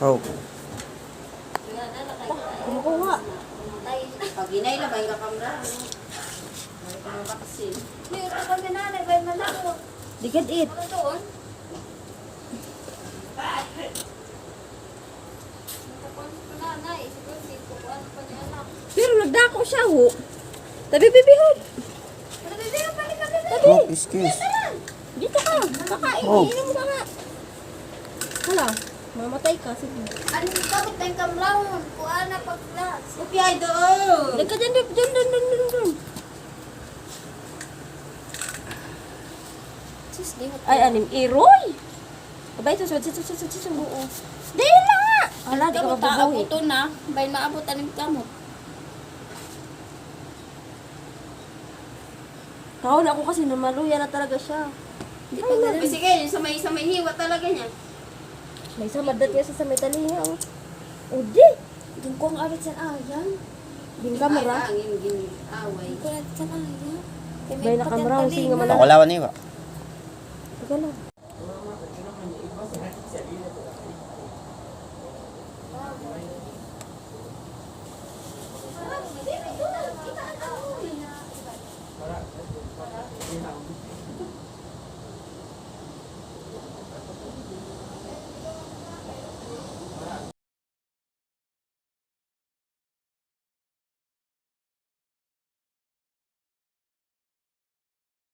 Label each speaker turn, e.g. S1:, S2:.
S1: Oh.
S2: Kumukuha.
S3: Pag inay na, bahay ka kamra. Bahay ka mga bakasin.
S2: Di can eat. Pero nagdako siya ho. Tabi bibihog. Tabi.
S1: Oh, excuse.
S2: Dito ka. Kakain.
S1: Oh.
S2: Inom ka nga. Hala. Mamatay ka. Sige.
S3: Kupiyay doon!
S2: Dagka dyan, dyan, dyan, dyan, dyan, dyan, dyan. Ay, anim. Iroy! Abay, susod, susod, susod, susod, buo. Di na nga! Hala, di ka mabubuhi.
S3: Ito na, bay maabot aning kamot.
S2: Kahon ako kasi namaluya na talaga siya.
S3: Di pa ganun. Sige, sa may, sa may hiwa talaga niya.
S2: May samadat nga sa may talingaw. O di!
S4: Doon ko ang awit sa ayan.
S2: Din kamera.
S3: Ang yung away.
S4: Doon ko ang sa ayan. Bay
S2: na kamera, ang singa man.
S1: Ako lawan niya
S2: ba? Tagal lang. Thank you.